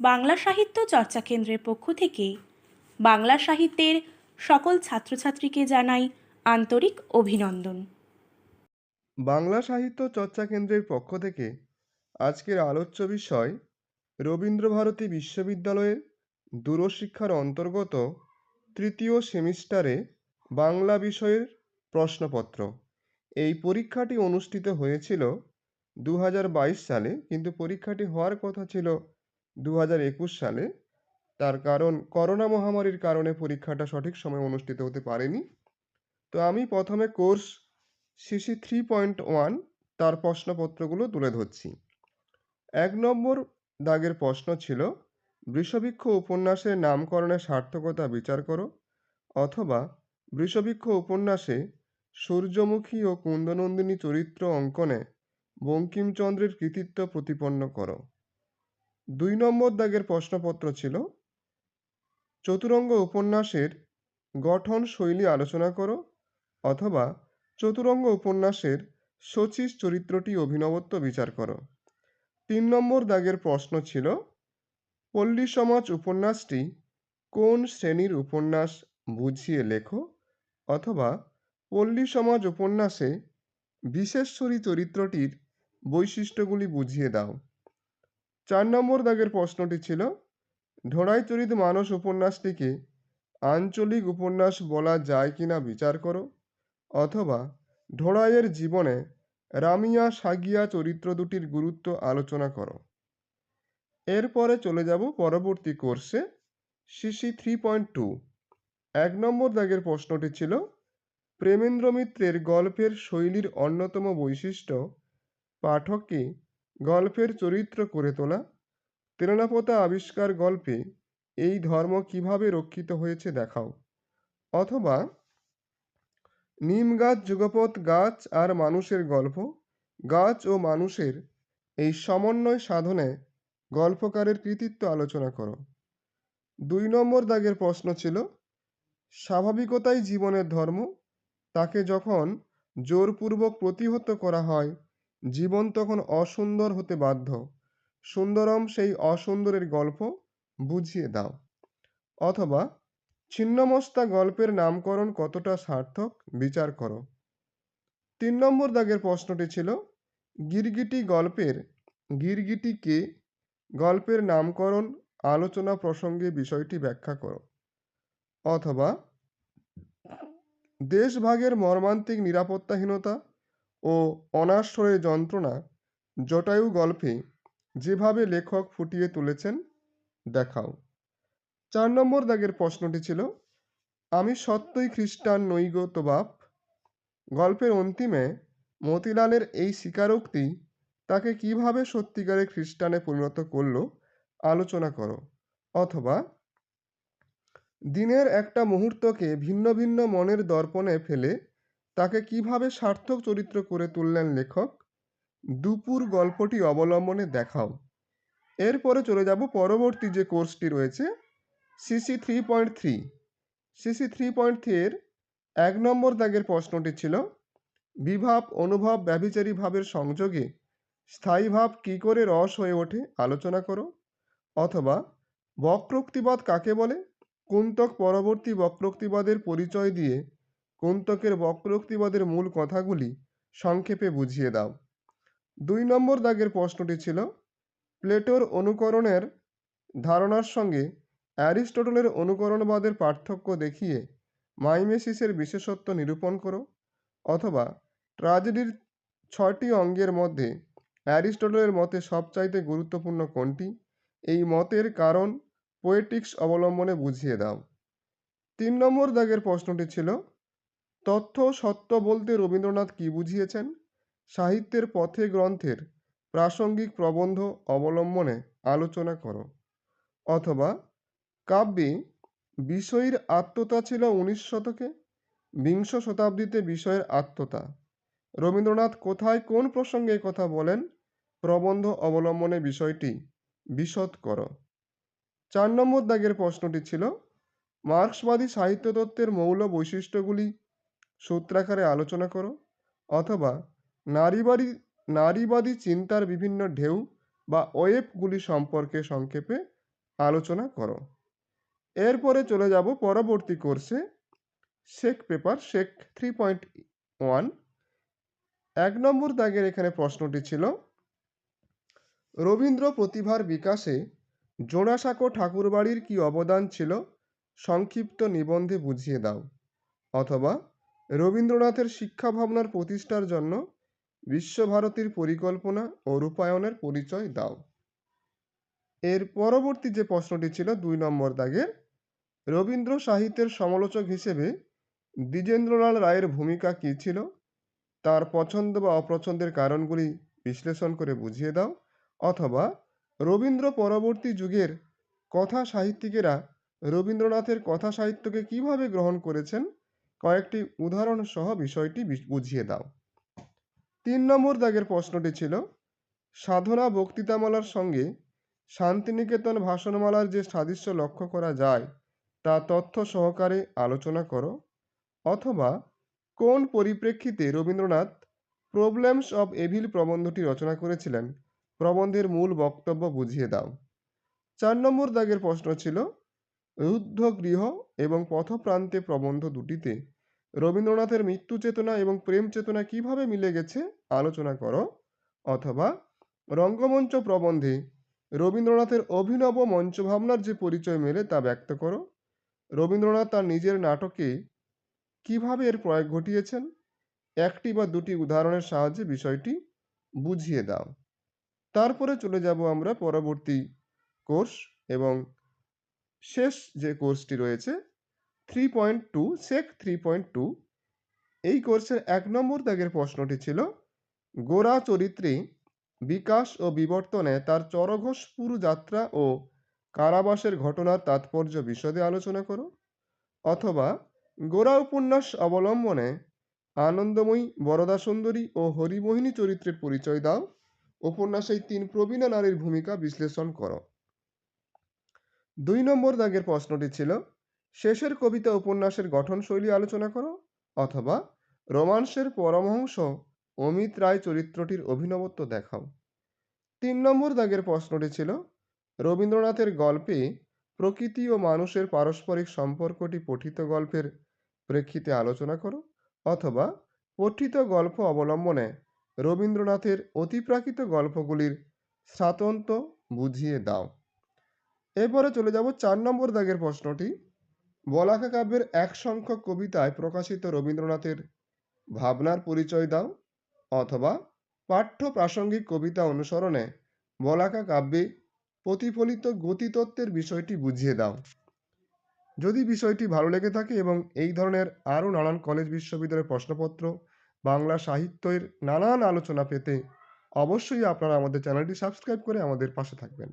বাংলা সাহিত্য চর্চা কেন্দ্রের পক্ষ থেকে বাংলা সাহিত্যের সকল ছাত্রছাত্রীকে জানাই আন্তরিক অভিনন্দন। বাংলা সাহিত্য চর্চা কেন্দ্রের পক্ষ থেকে আজকের আলোচ্য বিষয় রবীন্দ্রভারতী বিশ্ববিদ্যালয়ের দূরশিক্ষার অন্তর্গত তৃতীয় সেমিস্টারে বাংলা বিষয়ের প্রশ্নপত্র। এই পরীক্ষাটি অনুষ্ঠিত হয়েছিল দু হাজার বাইশ সালে, কিন্তু পরীক্ষাটি হওয়ার কথা ছিল দু হাজার একুশ সালে তার কারণ করোনা মহামারীর কারণে পরীক্ষাটা সঠিক সময়ে অনুষ্ঠিত হতে পারেনি। তো আমি প্রথমে course CC three point one তার প্রশ্নপত্রগুলো তুলে ধরছি। এক নম্বর দাগের প্রশ্ন ছিল, বৃষবৃক্ষ উপন্যাসের নামকরণের সার্থকতা বিচার করো অথবা বৃষবৃক্ষ উপন্যাসে সূর্যমুখী ও কুন্দনন্দিনী চরিত্র অঙ্কনে বঙ্কিমচন্দ্রের কৃতিত্ব প্রতিপন্ন করো। দুই নম্বর দাগের প্রশ্নপত্র ছিল, চতুরঙ্গ উপন্যাসের গঠন শৈলী আলোচনা করো অথবা চতুরঙ্গ উপন্যাসের শচীশ চরিত্রটি অভিনবত্ব বিচার করো। তিন নম্বর দাগের প্রশ্ন ছিল, পল্লী সমাজ উপন্যাসটি কোন শ্রেণির উপন্যাস বুঝিয়ে লেখো অথবা পল্লী সমাজ উপন্যাসে বিশেষরী চরিত্রটির বৈশিষ্ট্যগুলি বুঝিয়ে দাও। চার নম্বর দাগের প্রশ্নটি ছিল ঢোড়াই চরিত মানস উপন্যাসটিকে আঞ্চলিক উপন্যাস বলা যায় কিনা বিচার করো, অথবা ঢোড়াইয়ের জীবনে রামিয়া সাগিয়া চরিত্র দুটির গুরুত্ব আলোচনা করো। এরপরে চলে যাব পরবর্তী কোর্সে সিসি থ্রি পয়েন্ট টু এক নম্বর দাগের প্রশ্নটি ছিল, প্রেমেন্দ্র মিত্রের গল্পের শৈলীর অন্যতম বৈশিষ্ট্য পাঠককে গল্পের চরিত্র করে তোলা, তেলনাপোতা আবিষ্কার গল্পে এই ধর্ম কীভাবে রক্ষিত হয়েছে দেখাও। অথবা নিম গাছ, যুগপৎ গাছ আর মানুষের গল্প, গাছ ও মানুষের এই সমন্বয় সাধনে গল্পকারের কৃতিত্ব আলোচনা করো। দুই নম্বর দাগের প্রশ্ন ছিল, স্বাভাবিকতাই জীবনের ধর্ম, তাকে যখন জোরপূর্বক প্রতিহত করা হয় জীবন তখন অসুন্দর হতে বাধ্য। সুন্দরম সেই অসুন্দরের গল্প বুঝিয়ে দাও। অথবা, ছিন্নমস্তা গল্পের নামকরণ কতটা সার্থক বিচার করো। তিন নম্বর দাগের প্রশ্নটি ছিল, গিরগিটি গল্পের গিরগিটি কে গল্পের নামকরণ আলোচনা প্রসঙ্গে বিষয়টি ব্যাখ্যা করো। অথবা, দেশভাগের মর্মান্তিক নিরাপত্তাহীনতা ও অনাশ্রয়ের যন্ত্রণা জটায়ু গল্পে যেভাবে লেখক ফুটিয়ে তুলেছেন, দেখাও। চার নম্বর দাগের প্রশ্নটি ছিল, আমি সত্যই খ্রিস্টান নৈগ বাপ? গল্পের অন্তিমে মতিলালের এই স্বীকারোক্তি তাকে কীভাবে সত্যিকারে খ্রিস্টানে পরিণত করল, আলোচনা করো। অথবা, দিনের একটা মুহূর্তকে ভিন্ন ভিন্ন মনের দর্পণে ফেলে তাকে কীভাবে সার্থক চরিত্র করে তুললেন লেখক? দুপুর গল্পটি অবলম্বনে দেখাও। এরপরে চলে যাব পরবর্তী যে কোর্সটি রয়েছে CC three point three CC three point three এর এক নম্বর দাগের প্রশ্নটি ছিল, বিভাব, অনুভব, ব্যভিচারী ভাবের সংযোগে স্থায়ী ভাব কী করে রস হয়ে ওঠে আলোচনা করো। অথবা বক্রোক্তিবাদ কাকে বলে? কুন্তক পরবর্তী বক্রোক্তিবাদের পরিচয় দিয়ে কুন্তকের বক্রোক্তিবাদের মূল কথাগুলি সংক্ষেপে বুঝিয়ে দাও। দুই নম্বর দাগের প্রশ্নটি ছিল, প্লেটোর অনুকরণের ধারণার সঙ্গে অ্যারিস্টটলের অনুকরণবাদের পার্থক্য দেখিয়ে মাইমেসিসের বিশেষত্ব নিরূপণ করো, অথবা ট্রাজেডির ছয়টি অঙ্গের মধ্যে অ্যারিস্টটলের মতে সবচাইতে গুরুত্বপূর্ণ কোনটি? এই মতের কারণ পোয়েটিক্স অবলম্বনে বুঝিয়ে দাও। তিন নম্বর দাগের প্রশ্নটি ছিল তথ্য সত্য বলতে রবীন্দ্রনাথ কি বুঝিয়েছেন? সাহিত্যের পথে গ্রন্থের প্রাসঙ্গিক প্রবন্ধ অবলম্বনে আলোচনা করো। অথবা, কাব্যে বিষয়ীর আত্মতা ছিল উনিশ শতকে, বিংশ শতাব্দীতে বিষয়ের আত্মতা। রবীন্দ্রনাথ কোথায় কোন প্রসঙ্গে কথা বলেন? প্রবন্ধ অবলম্বনে বিষয়টি বিশদ করো। চার নম্বর দাগের প্রশ্নটি ছিল, মার্ক্সবাদী সাহিত্য তত্ত্বের মৌল বৈশিষ্ট্যগুলি সূত্রাকারে আলোচনা করো অথবা নারীবাদী নারীবাদী চিন্তার বিভিন্ন ঢেউ বা ওয়েবগুলি সম্পর্কে সংক্ষেপে আলোচনা করো। এরপরে চলে যাব পরবর্তী কোর্সে। শেক পেপার, শেক থ্রি পয়েন্ট ওয়ান। এক নম্বর দাগের এখানে প্রশ্নটি ছিল, রবীন্দ্র প্রতিভার বিকাশে জোড়াসাঁকো ঠাকুরবাড়ির কি অবদান ছিল? সংক্ষিপ্ত নিবন্ধে বুঝিয়ে দাও। অথবা রবীন্দ্রনাথের শিক্ষা ভাবনার প্রতিষ্ঠার জন্য বিশ্বভারতীর পরিকল্পনা ও রূপায়ণের পরিচয় দাও। এর পরবর্তী যে প্রশ্নটি ছিল, দুই নম্বর দাগের, রবীন্দ্র সাহিত্যের সমালোচক হিসেবে দ্বিজেন্দ্রলাল রায়ের ভূমিকা কী ছিল? তার পছন্দ বা অপছন্দের কারণগুলি বিশ্লেষণ করে বুঝিয়ে দাও, অথবা রবীন্দ্র পরবর্তী যুগের কথা সাহিত্যিকেরা রবীন্দ্রনাথের কথা সাহিত্যকে কীভাবে গ্রহণ করেছেন কয়েকটি উদাহরণ সহ বিষয়টি বুঝিয়ে দাও। তিন নম্বর দাগের প্রশ্নটি ছিল, সাধনা বক্তৃতামালার সঙ্গে শান্তিনিকেতন ভাষণমালার যে সাদৃশ্য লক্ষ্য করা যায়, তা তথ্য সহকারে আলোচনা করো, অথবা কোন পরিপ্রেক্ষিতে রবীন্দ্রনাথ প্রবলেমস অব এভিল প্রবন্ধটি রচনা করেছিলেন, প্রবন্ধের মূল বক্তব্য বুঝিয়ে দাও। চার নম্বর দাগের প্রশ্ন ছিল রুদ্ধ গৃহ এবং পথপ্রান্তে প্রবন্ধ দুটিতে রবীন্দ্রনাথের মৃত্যু চেতনা এবং প্রেম চেতনা কীভাবে মিলে গেছে আলোচনা করো। অথবা রঙ্গমঞ্চ প্রবন্ধে রবীন্দ্রনাথের অভিনব মঞ্চভাবনার যে পরিচয় মেলে তা ব্যক্ত করো। রবীন্দ্রনাথ তার নিজের নাটকে কীভাবে এর প্রয়োগ ঘটিয়েছেন? একটি বা দুটি উদাহরণের সাহায্যে বিষয়টি বুঝিয়ে দাও। তারপরে চলে যাব আমরা পরবর্তী কোর্স এবং শেষ যে কোর্সটি রয়েছে three point two SEC three point two এই কোর্সের এক নম্বর দাগের প্রশ্নটি ছিল, গোরা চরিত্রে বিকাশ ও বিবর্তনে তার চরঘোষপুর যাত্রা ও কারাবাসের ঘটনার তাৎপর্য বিশদে আলোচনা করো, অথবা গোরা উপন্যাস অবলম্বনে আনন্দময়ী বরদা সুন্দরী ও হরিমোহিনী চরিত্রের পরিচয় দাও উপন্যাসে তিন প্রবীণা নারীর ভূমিকা বিশ্লেষণ করো। দুই নম্বর দাগের প্রশ্নটি ছিল, শেষের কবিতা উপন্যাসের গঠনশৈলী আলোচনা করো অথবা রোমান্সের পরমহংস অমিত রায় চরিত্রটির অভিনবত্ব দেখাও। তিন নম্বর দাগের প্রশ্নটি ছিল, রবীন্দ্রনাথের গল্পে প্রকৃতি ও মানুষের পারস্পরিক সম্পর্কটি পঠিত গল্পের প্রেক্ষিতে আলোচনা করো অথবা পঠিত গল্প অবলম্বনে রবীন্দ্রনাথের অতিপ্রাকৃত গল্পগুলির স্বাতন্ত্য বুঝিয়ে দাও। এরপরে চলে যাব চার নম্বর দাগের প্রশ্নটি। বলাকা কাব্যের এক সংখ্যক কবিতায় প্রকাশিত রবীন্দ্রনাথের ভাবনার পরিচয় দাও অথবা পাঠ্য প্রাসঙ্গিক কবিতা অনুসরণে বলাকা কাব্যে প্রতিফলিত গতিতত্ত্বের বিষয়টি বুঝিয়ে দাও। যদি বিষয়টি ভালো লেগে থাকে এবং এই ধরনের আরও নানান কলেজ বিশ্ববিদ্যালয়ের প্রশ্নপত্র, বাংলা সাহিত্যের নানান আলোচনা পেতে অবশ্যই আপনারা আমাদের চ্যানেলটি সাবস্ক্রাইব করে আমাদের পাশে থাকবেন।